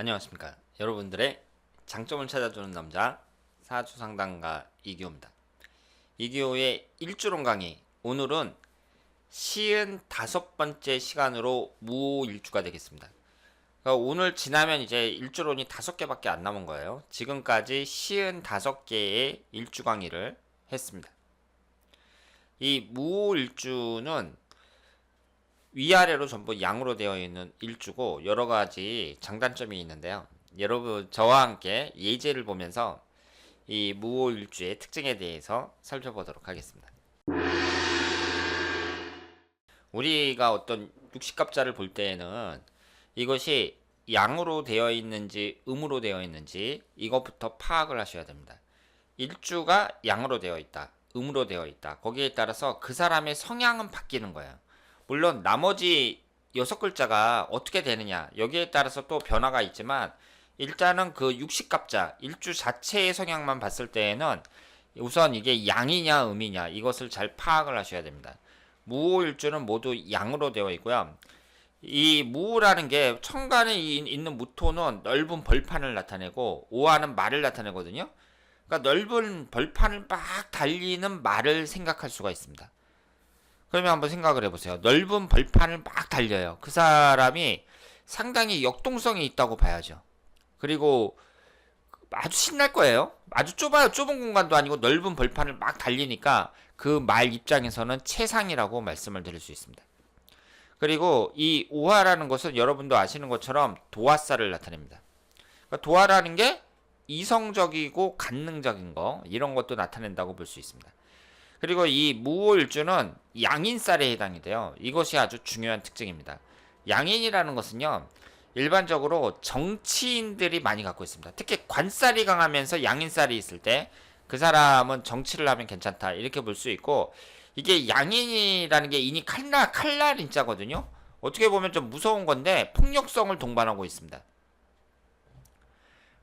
안녕하십니까. 여러분들의 장점을 찾아주는 남자 사주 상담가 이기호입니다. 이기호의 일주론 강의 오늘은 시은 다섯 번째 시간으로 무일주가 되겠습니다. 그러니까 오늘 지나면 이제 일주론이 다섯 개밖에 안 남은 거예요. 지금까지 시은 다섯 개의 일주 강의를 했습니다. 이 무일주는 위아래로 전부 양으로 되어 있는 일주고 여러 가지 장단점이 있는데요. 여러분 저와 함께 예제를 보면서 이 무오일주의 특징에 대해서 살펴보도록 하겠습니다. 우리가 어떤 육식갑자를 볼 때에는 이것이 양으로 되어 있는지 음으로 되어 있는지 이것부터 파악을 하셔야 됩니다. 일주가 양으로 되어 있다, 음으로 되어 있다. 거기에 따라서 그 사람의 성향은 바뀌는 거예요. 물론 나머지 여섯 글자가 어떻게 되느냐 여기에 따라서 또 변화가 있지만 일단은 그 육식갑자 일주 자체의 성향만 봤을 때에는 우선 이게 양이냐 음이냐 이것을 잘 파악을 하셔야 됩니다. 무오일주는 모두 양으로 되어 있고요. 이 무라는 게 천간에 이- 있는 무토는 넓은 벌판을 나타내고 오하는 말을 나타내거든요. 그러니까 넓은 벌판을 막 달리는 말을 생각할 수가 있습니다. 그러면 한번 생각을 해보세요. 넓은 벌판을 막 달려요. 그 사람이 상당히 역동성이 있다고 봐야죠. 그리고 아주 신날 거예요. 아주 좁아요. 좁은 공간도 아니고 넓은 벌판을 막 달리니까 그 말 입장에서는 최상이라고 말씀을 드릴 수 있습니다. 그리고 이 오화라는 것은 여러분도 아시는 것처럼 도화살을 나타냅니다. 그러니까 도화라는 게 이성적이고 간능적인 거 이런 것도 나타낸다고 볼 수 있습니다. 그리고 이 무오일주는 양인살에 해당이 돼요. 이것이 아주 중요한 특징입니다. 양인이라는 것은요, 일반적으로 정치인들이 많이 갖고 있습니다. 특히 관살이 강하면서 양인살이 있을 때 그 사람은 정치를 하면 괜찮다 이렇게 볼 수 있고 이게 양인이라는 게 인이 칼날 칼날 인자거든요. 어떻게 보면 좀 무서운 건데 폭력성을 동반하고 있습니다.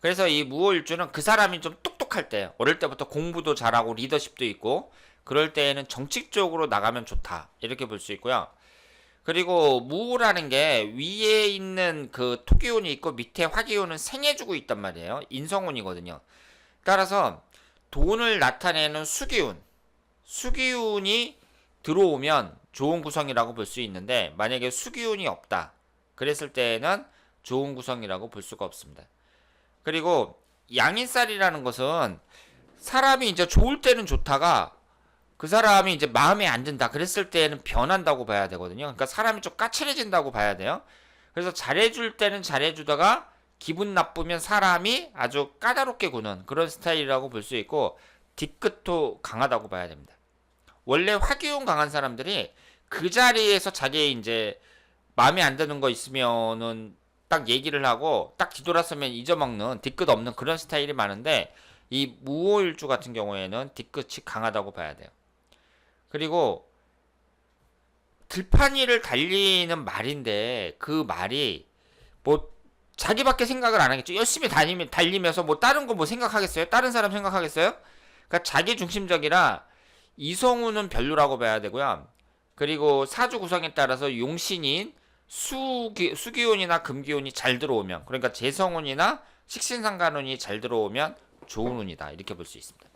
그래서 이 무오일주는 그 사람이 좀 똑똑할 때 어릴 때부터 공부도 잘하고 리더십도 있고 그럴 때에는 정치 쪽으로 나가면 좋다 이렇게 볼 수 있고요. 그리고 무라는 게 위에 있는 그 토기운이 있고 밑에 화기운은 생해주고 있단 말이에요. 인성운이거든요. 따라서 돈을 나타내는 수기운, 수기운이 들어오면 좋은 구성이라고 볼 수 있는데 만약에 수기운이 없다. 그랬을 때에는 좋은 구성이라고 볼 수가 없습니다. 그리고 양인살이라는 것은 사람이 이제 좋을 때는 좋다가 그 사람이 이제 마음에 안 든다. 그랬을 때는 변한다고 봐야 되거든요. 그러니까 사람이 좀 까칠해진다고 봐야 돼요. 그래서 잘해줄 때는 잘해주다가 기분 나쁘면 사람이 아주 까다롭게 구는 그런 스타일이라고 볼 수 있고 뒤끝도 강하다고 봐야 됩니다. 원래 화기운 강한 사람들이 그 자리에서 자기 이제 마음에 안 드는 거 있으면은 딱 얘기를 하고 딱 뒤돌아서면 잊어먹는 뒤끝 없는 그런 스타일이 많은데 이 무오일주 같은 경우에는 뒤끝이 강하다고 봐야 돼요. 그리고 들판 위를 달리는 말인데 그 말이 뭐 자기밖에 생각을 안 하겠죠. 열심히 다니면 달리면서 뭐 다른 거 뭐 생각하겠어요? 다른 사람 생각하겠어요? 그러니까 자기 중심적이라 이성우는 별로라고 봐야 되고요. 그리고 사주 구성에 따라서 용신인 수기, 수기운이나 금기운이 잘 들어오면 그러니까 재성운이나 식신상간운이 잘 들어오면 좋은 운이다 이렇게 볼 수 있습니다.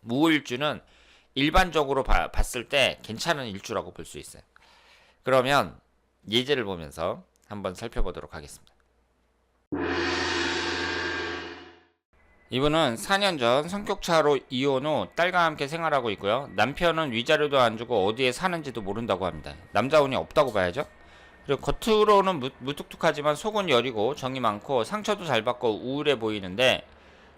무일주는 일반적으로 봐- 봤을 때 괜찮은 일주라고 볼 수 있어요. 그러면 예제를 보면서 한번 살펴보도록 하겠습니다. 이분은 4년 전 성격차로 이혼 후 딸과 함께 생활하고 있고요. 남편은 위자료도 안 주고 어디에 사는지도 모른다고 합니다. 남자 운이 없다고 봐야죠. 그리고 겉으로는 무, 무뚝뚝하지만 속은 여리고 정이 많고 상처도 잘 받고 우울해 보이는데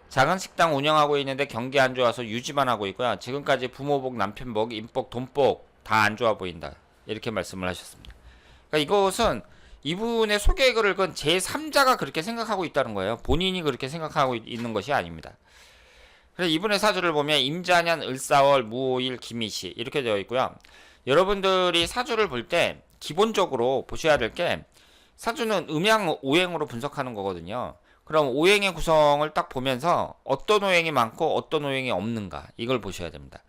작은 식당 운영하고 있는데 경기 안 좋아서 유지만 하고 있고요. 지금까지 부모복, 남편복, 인복, 돈복 다 안 좋아 보인다. 이렇게 말씀을 하셨습니다. 그러니까 이것은 이분의 소개의 글을 건 제3자가 그렇게 생각하고 있다는 거예요. 본인이 그렇게 생각하고 있- 있는 것이 아닙니다. 그래서 이분의 사주를 보면 임자년, 을사월, 무오일, 김이시 이렇게 되어 있고요. 여러분들이 사주를 볼 때 기본적으로 보셔야 될 게 사주는 음양 오행으로 분석하는 거거든요. 그럼 오행의 구성을 딱 보면서 어떤 오행이 많고 어떤 오행이 없는가 이걸 보셔야 됩니다.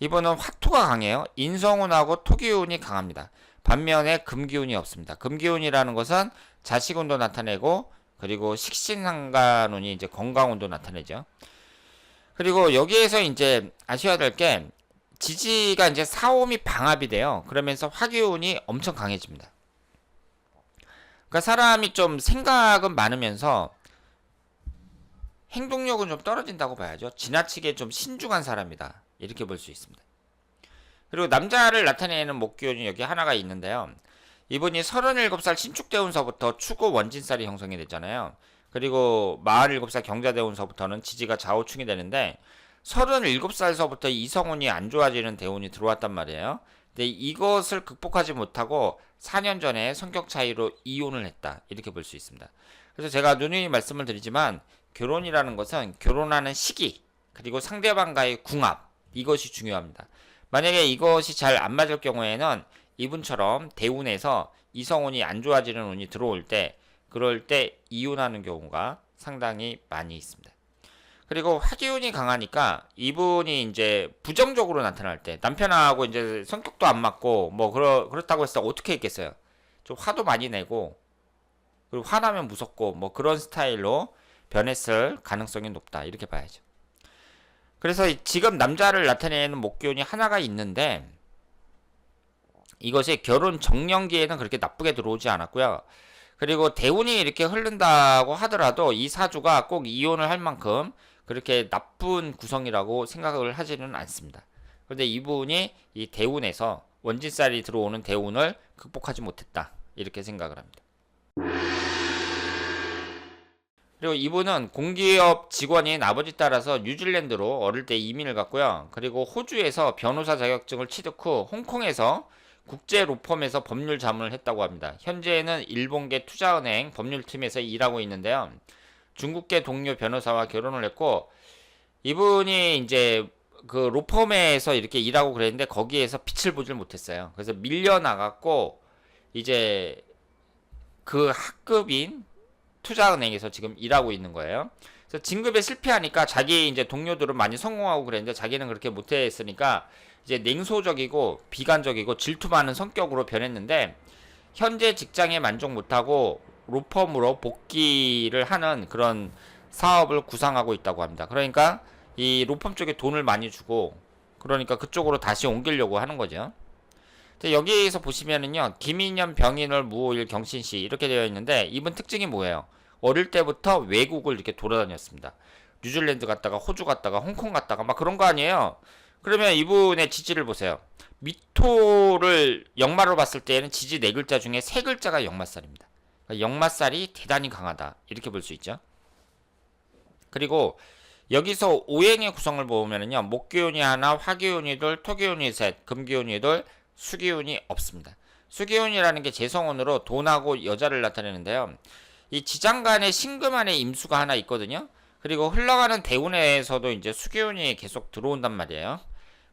이번은 화토가 강해요. 인성운하고 토기운이 강합니다. 반면에 금기운이 없습니다. 금기운이라는 것은 자식운도 나타내고 그리고 식신상관운이 이제 건강운도 나타내죠. 그리고 여기에서 이제 아셔야 될 게 지지가 이제 사오미 방합이 돼요. 그러면서 화기운이 엄청 강해집니다. 그러니까 사람이 좀 생각은 많으면서 행동력은 좀 떨어진다고 봐야죠. 지나치게 좀 신중한 사람이다. 이렇게 볼 수 있습니다. 그리고 남자를 나타내는 목기운이 여기 하나가 있는데요. 이분이 37살 신축대운서부터 추고 원진살이 형성이 됐잖아요. 그리고 47살 경자대운서부터는 지지가 좌우충이 되는데 37살서부터 이성운이 안 좋아지는 대운이 들어왔단 말이에요. 근데 이것을 극복하지 못하고 4년 전에 성격 차이로 이혼을 했다. 이렇게 볼 수 있습니다. 그래서 제가 누누이 말씀을 드리지만 결혼이라는 것은 결혼하는 시기 그리고 상대방과의 궁합 이것이 중요합니다. 만약에 이것이 잘 안 맞을 경우에는 이분처럼 대운에서 이성운이 안 좋아지는 운이 들어올 때 그럴 때 이혼하는 경우가 상당히 많이 있습니다. 그리고 화기운이 강하니까 이분이 이제 부정적으로 나타날 때 남편하고 이제 성격도 안 맞고 뭐 그렇 그렇다고 해서 어떻게 했겠어요? 좀 화도 많이 내고 그리고 화나면 무섭고 뭐 그런 스타일로 변했을 가능성이 높다 이렇게 봐야죠. 그래서 지금 남자를 나타내는 목기운이 하나가 있는데 이것이 결혼 정년기에는 그렇게 나쁘게 들어오지 않았고요. 그리고 대운이 이렇게 흐른다고 하더라도 이 사주가 꼭 이혼을 할 만큼 그렇게 나쁜 구성이라고 생각을 하지는 않습니다. 그런데 이분이 이 대운에서 원진살이 들어오는 대운을 극복하지 못했다. 이렇게 생각을 합니다. 그리고 이분은 공기업 직원인 아버지 따라서 뉴질랜드로 어릴 때 이민을 갔고요. 그리고 호주에서 변호사 자격증을 취득 후 홍콩에서 국제 로펌에서 법률 자문을 했다고 합니다. 현재는 일본계 투자은행 법률팀에서 일하고 있는데요. 중국계 동료 변호사와 결혼을 했고 이분이 이제 그 로펌에서 이렇게 일하고 그랬는데 거기에서 빛을 보질 못했어요. 그래서 밀려 나갔고 이제 그 학급인 투자은행에서 지금 일하고 있는 거예요. 그래서 진급에 실패하니까 자기 이제 동료들은 많이 성공하고 그랬는데 자기는 그렇게 못했으니까 이제 냉소적이고 비관적이고 질투 많은 성격으로 변했는데 현재 직장에 만족 못하고 로펌으로 복귀를 하는 그런 사업을 구상하고 있다고 합니다. 그러니까 이 로펌 쪽에 돈을 많이 주고 그러니까 그쪽으로 다시 옮기려고 하는 거죠. 여기에서 보시면은요 김인년 병인을 무호일 경신시 이렇게 되어 있는데 이분 특징이 뭐예요? 어릴 때부터 외국을 이렇게 돌아다녔습니다. 뉴질랜드 갔다가 호주 갔다가 홍콩 갔다가 막 그런 거 아니에요? 그러면 이분의 지지를 보세요. 미토를 역마로 봤을 때에는 지지 네 글자 중에 세 글자가 역마살입니다. 그러니까 역마살이 대단히 강하다. 이렇게 볼 수 있죠. 그리고 여기서 오행의 구성을 보면은요. 목기운이 하나, 화기운이 둘, 토기운이 셋, 금기운이 둘, 수기운이 없습니다. 수기운이라는 게 재성운으로 돈하고 여자를 나타내는데요. 이 지장간에 신금안에 임수가 하나 있거든요. 그리고 흘러가는 대운에서도 이제 수기운이 계속 들어온단 말이에요.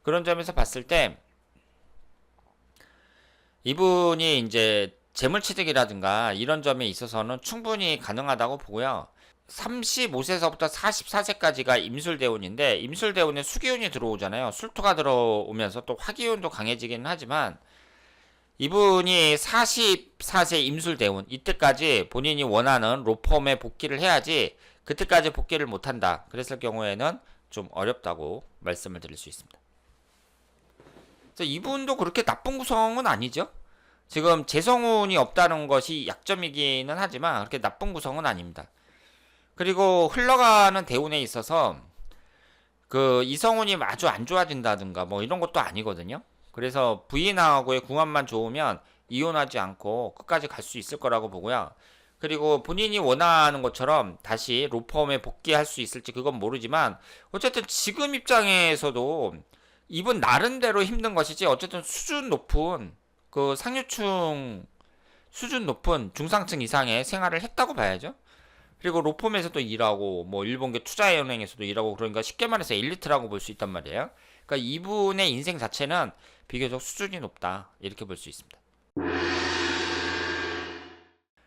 그런 점에서 봤을 때 이분이 이제 재물취득이라든가 이런 점에 있어서는 충분히 가능하다고 보고요. 35세서부터 44세까지가 임술대운인데 임술대운에 수기운이 들어오잖아요. 술토가 들어오면서 또 화기운도 강해지기는 하지만 이분이 44세 임술대운 이때까지 본인이 원하는 로펌에 복귀를 해야지 그때까지 복귀를 못한다. 그랬을 경우에는 좀 어렵다고 말씀을 드릴 수 있습니다. 이분도 그렇게 나쁜 구성은 아니죠. 지금 재성운이 없다는 것이 약점이기는 하지만 그렇게 나쁜 구성은 아닙니다. 그리고 흘러가는 대운에 있어서 그 이성운이 아주 안 좋아진다든가 뭐 이런 것도 아니거든요. 그래서 부인하고의 궁합만 좋으면 이혼하지 않고 끝까지 갈 수 있을 거라고 보고요. 그리고 본인이 원하는 것처럼 다시 로펌에 복귀할 수 있을지 그건 모르지만 어쨌든 지금 입장에서도 이분 나름대로 힘든 것이지 어쨌든 수준 높은 그 상류층 수준 높은 중상층 이상의 생활을 했다고 봐야죠. 그리고 로펌에서도 일하고 뭐 일본계 투자은행에서도 일하고 그러니까 쉽게 말해서 엘리트라고 볼 수 있단 말이에요. 그러니까 이분의 인생 자체는 비교적 수준이 높다 이렇게 볼 수 있습니다.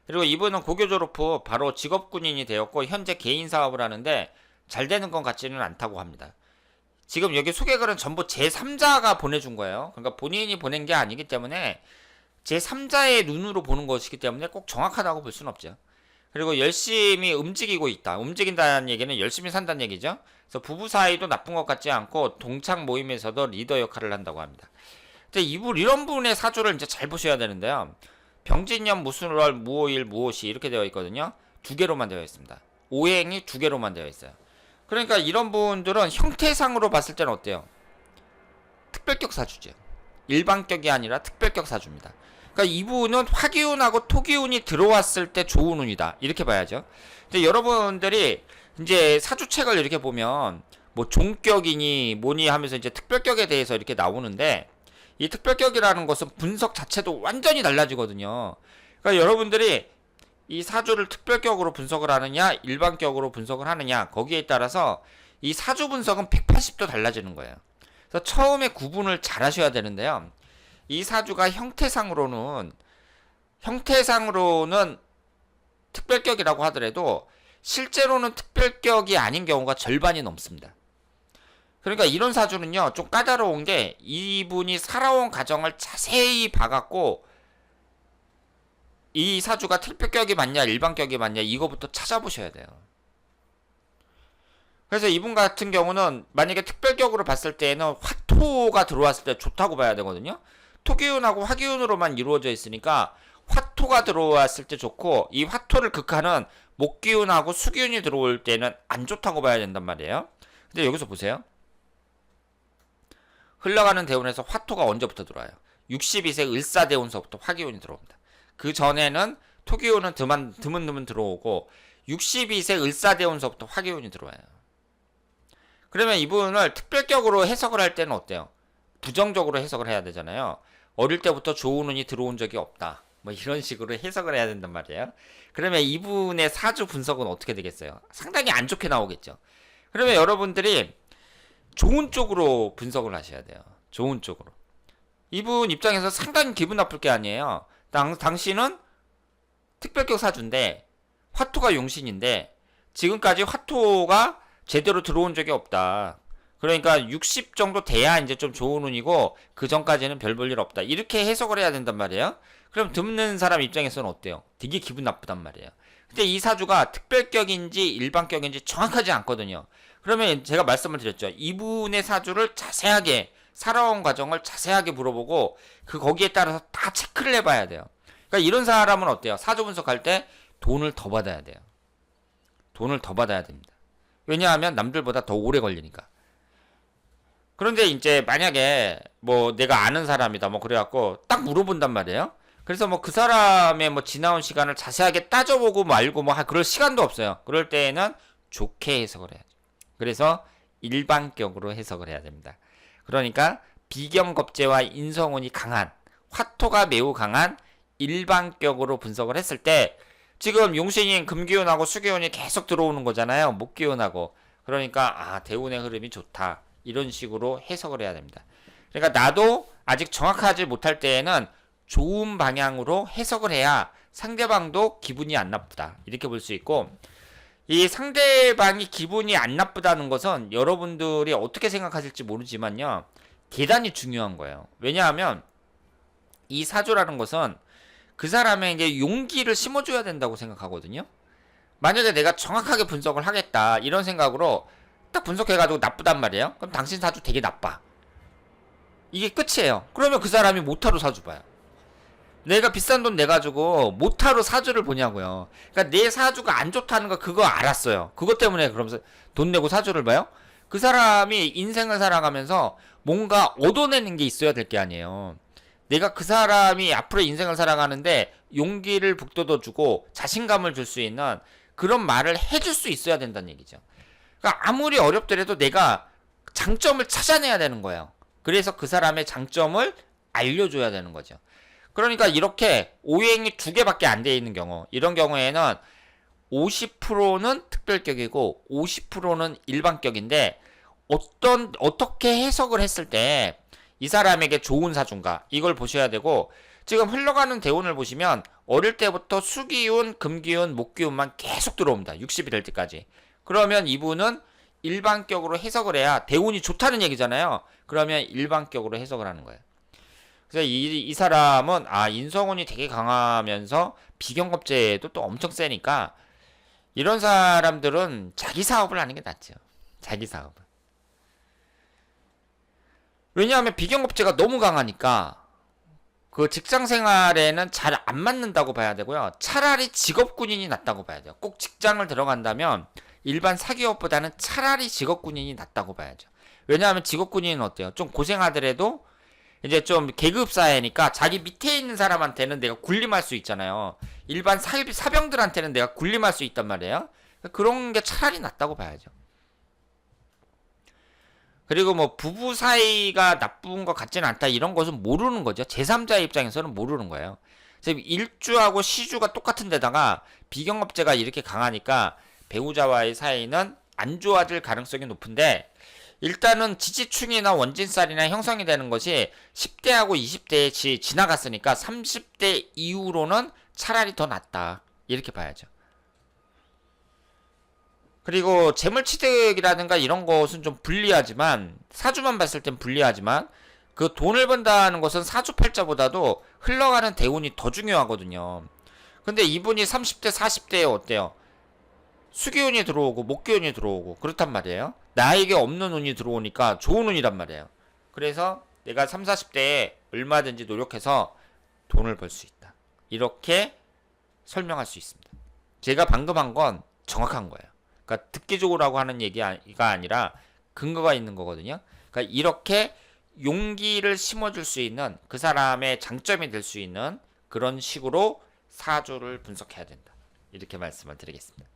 그리고 이분은 고교 졸업 후 바로 직업 군인이 되었고 현재 개인 사업을 하는데 잘 되는 것 같지는 않다고 합니다. 지금 여기 소개글은 전부 제3자가 보내준 거예요. 그러니까 본인이 보낸 게 아니기 때문에 제3자의 눈으로 보는 것이기 때문에 꼭 정확하다고 볼 수는 없죠. 그리고 열심히 움직이고 있다. 움직인다는 얘기는 열심히 산다는 얘기죠. 그래서 부부 사이도 나쁜 것 같지 않고 동창 모임에서도 리더 역할을 한다고 합니다. 근데 이분 이런 분의 사주를 이제 잘 보셔야 되는데요. 병진년 무술월 무오일 무오시 이렇게 되어 있거든요. 두 개로만 되어 있습니다. 오행이 두 개로만 되어 있어요. 그러니까 이런 분들은 형태상으로 봤을 때는 어때요? 특별격 사주죠. 일반격이 아니라 특별격 사주입니다. 그러니까 이분은 화기운하고 토기운이 들어왔을 때 좋은 운이다. 이렇게 봐야죠. 근데 여러분들이 이제 사주책을 이렇게 보면 뭐 종격이니 뭐니 하면서 이제 특별격에 대해서 이렇게 나오는데 이 특별격이라는 것은 분석 자체도 완전히 달라지거든요. 그러니까 여러분들이 이 사주를 특별격으로 분석을 하느냐, 일반격으로 분석을 하느냐, 거기에 따라서 이 사주 분석은 180도 달라지는 거예요. 그래서 처음에 구분을 잘 하셔야 되는데요. 이 사주가 형태상으로는, 형태상으로는 특별격이라고 하더라도 실제로는 특별격이 아닌 경우가 절반이 넘습니다. 그러니까 이런 사주는요, 좀 까다로운 게 이분이 살아온 가정을 자세히 봐갖고 이 사주가 특별격이 맞냐 일반격이 맞냐 이거부터 찾아보셔야 돼요. 그래서 이분 같은 경우는 만약에 특별격으로 봤을 때에는 화토가 들어왔을 때 좋다고 봐야 되거든요. 토기운하고 화기운으로만 이루어져 있으니까 화토가 들어왔을 때 좋고 이 화토를 극하는 목기운하고 수기운이 들어올 때는 안 좋다고 봐야 된단 말이에요. 근데 여기서 보세요. 흘러가는 대운에서 화토가 언제부터 들어와요? 62세 을사대운서부터 화기운이 들어옵니다. 그 전에는 토기운은 드만, 드문드문 들어오고 62세 을사대운서부터 화기운이 들어와요. 그러면 이분을 특별격으로 해석을 할 때는 어때요? 부정적으로 해석을 해야 되잖아요. 어릴 때부터 좋은 운이 들어온 적이 없다. 뭐 이런 식으로 해석을 해야 된단 말이에요. 그러면 이분의 사주 분석은 어떻게 되겠어요? 상당히 안 좋게 나오겠죠. 그러면 여러분들이 좋은 쪽으로 분석을 하셔야 돼요. 좋은 쪽으로. 이분 입장에서 상당히 기분 나쁠 게 아니에요. 당, 당신은 특별격 사주인데 화토가 용신인데 지금까지 화토가 제대로 들어온 적이 없다. 그러니까 60 정도 돼야 이제 좀 좋은 운이고 그 전까지는 별 볼 일 없다. 이렇게 해석을 해야 된단 말이에요. 그럼 듣는 사람 입장에서는 어때요? 되게 기분 나쁘단 말이에요. 근데 이 사주가 특별격인지 일반격인지 정확하지 않거든요. 그러면 제가 말씀을 드렸죠. 이분의 사주를 자세하게 살아온 과정을 자세하게 물어보고 그 거기에 따라서 다 체크를 해봐야 돼요. 그러니까 이런 사람은 어때요? 사주 분석할 때 돈을 더 받아야 돼요. 돈을 더 받아야 됩니다. 왜냐하면 남들보다 더 오래 걸리니까. 그런데 이제 만약에 뭐 내가 아는 사람이다 뭐 그래갖고 딱 물어본단 말이에요. 그래서 뭐 그 사람의 뭐 지나온 시간을 자세하게 따져보고 말고 뭐 그럴 시간도 없어요. 그럴 때에는 좋게 해석을 해야죠. 그래서 일반격으로 해석을 해야 됩니다. 그러니까 비경겁제와 인성운이 강한 화토가 매우 강한 일반격으로 분석을 했을 때 지금 용신인 금기운하고 수기운이 계속 들어오는 거잖아요. 목기운하고 그러니까 아 대운의 흐름이 좋다 이런 식으로 해석을 해야 됩니다. 그러니까 나도 아직 정확하지 못할 때에는 좋은 방향으로 해석을 해야 상대방도 기분이 안 나쁘다 이렇게 볼 수 있고 이 상대방이 기분이 안 나쁘다는 것은 여러분들이 어떻게 생각하실지 모르지만요. 대단히 중요한 거예요. 왜냐하면 이 사주라는 것은 그 사람에게 용기를 심어줘야 된다고 생각하거든요. 만약에 내가 정확하게 분석을 하겠다 이런 생각으로 딱 분석해가지고 나쁘단 말이에요. 그럼 당신 사주 되게 나빠. 이게 끝이에요. 그러면 그 사람이 못하러 사주 봐요. 내가 비싼 돈 내가지고 못하러 사주를 보냐고요. 그러니까 내 사주가 안 좋다는 거 그거 알았어요. 그것 때문에 그러면서 돈 내고 사주를 봐요? 그 사람이 인생을 살아가면서 뭔가 얻어내는 게 있어야 될 게 아니에요. 내가 그 사람이 앞으로 인생을 살아가는데 용기를 북돋워주고 자신감을 줄 수 있는 그런 말을 해줄 수 있어야 된다는 얘기죠. 그러니까 아무리 어렵더라도 내가 장점을 찾아내야 되는 거예요. 그래서 그 사람의 장점을 알려줘야 되는 거죠. 그러니까 이렇게 오행이 두 개밖에 안 돼 있는 경우, 이런 경우에는 50%는 특별격이고 50%는 일반격인데 어떤 어떻게 해석을 했을 때 이 사람에게 좋은 사주인가 이걸 보셔야 되고 지금 흘러가는 대운을 보시면 어릴 때부터 수기운, 금기운, 목기운만 계속 들어옵니다. 60이 될 때까지. 그러면 이분은 일반격으로 해석을 해야 대운이 좋다는 얘기잖아요. 그러면 일반격으로 해석을 하는 거예요. 그래서 이, 이 사람은 아 인성운이 되게 강하면서 비경겁제도 또 엄청 세니까 이런 사람들은 자기 사업을 하는 게 낫죠. 자기 사업을. 왜냐하면 비경업체가 너무 강하니까 그 직장 생활에는 잘 안 맞는다고 봐야 되고요. 차라리 직업 군인이 낫다고 봐야 돼요. 꼭 직장을 들어간다면 일반 사기업보다는 차라리 직업 군인이 낫다고 봐야죠. 왜냐하면 직업 군인은 어때요? 좀 고생하더라도 이제 좀 계급 사회니까 자기 밑에 있는 사람한테는 내가 군림할 수 있잖아요. 일반 사, 사병들한테는 내가 군림할 수 있단 말이에요. 그런 게 차라리 낫다고 봐야죠. 그리고 뭐 부부 사이가 나쁜 것 같지는 않다 이런 것은 모르는 거죠. 제3자 입장에서는 모르는 거예요. 지금 일주하고 시주가 똑같은 데다가 비경업체가 이렇게 강하니까 배우자와의 사이는 안 좋아질 가능성이 높은데 일단은 지지충이나 원진살이나 형성이 되는 것이 10대하고 20대에 지, 지나갔으니까 30대 이후로는 차라리 더 낫다. 이렇게 봐야죠. 그리고 재물취득이라든가 이런 것은 좀 불리하지만 사주만 봤을 땐 불리하지만 그 돈을 번다는 것은 사주팔자보다도 흘러가는 대운이 더 중요하거든요. 근데 이분이 30대 40대에 어때요? 수기운이 들어오고 목기운이 들어오고 그렇단 말이에요. 나에게 없는 운이 들어오니까 좋은 운이란 말이에요. 그래서 내가 3, 40대에 얼마든지 노력해서 돈을 벌 수 있다. 이렇게 설명할 수 있습니다. 제가 방금 한 건 정확한 거예요. 그러니까 듣기적으로라고 하는 얘기가 아니라 근거가 있는 거거든요. 그러니까 이렇게 용기를 심어줄 수 있는 그 사람의 장점이 될 수 있는 그런 식으로 사주를 분석해야 된다. 이렇게 말씀을 드리겠습니다.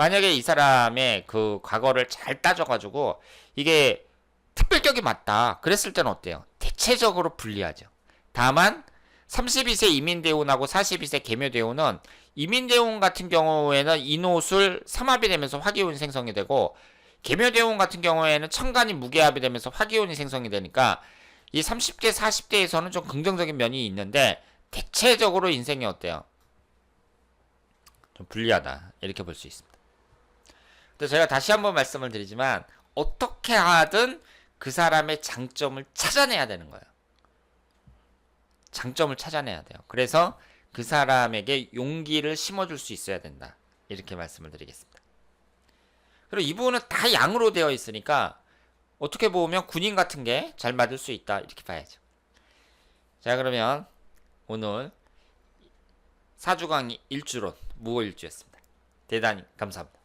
만약에 이 사람의 그 과거를 잘 따져가지고 이게 특별격이 맞다. 그랬을 때는 어때요? 대체적으로 불리하죠. 다만 32세 이민대운하고 42세 개묘대운은 이민대운 같은 경우에는 인호술 삼합이 되면서 화기운이 생성이 되고 개묘대운 같은 경우에는 천간이 무게합이 되면서 화기운이 생성이 되니까 이 30대 40대에서는 좀 긍정적인 면이 있는데 대체적으로 인생이 어때요? 좀 불리하다 이렇게 볼 수 있습니다. 근데 제가 다시 한번 말씀을 드리지만 어떻게 하든 그 사람의 장점을 찾아내야 되는 거예요. 장점을 찾아내야 돼요. 그래서 그 사람에게 용기를 심어줄 수 있어야 된다. 이렇게 말씀을 드리겠습니다. 그리고 이분은 다 양으로 되어 있으니까 어떻게 보면 군인 같은 게 잘 맞을 수 있다. 이렇게 봐야죠. 자, 그러면 오늘 사주강의 일주론 무호일주였습니다. 대단히 감사합니다.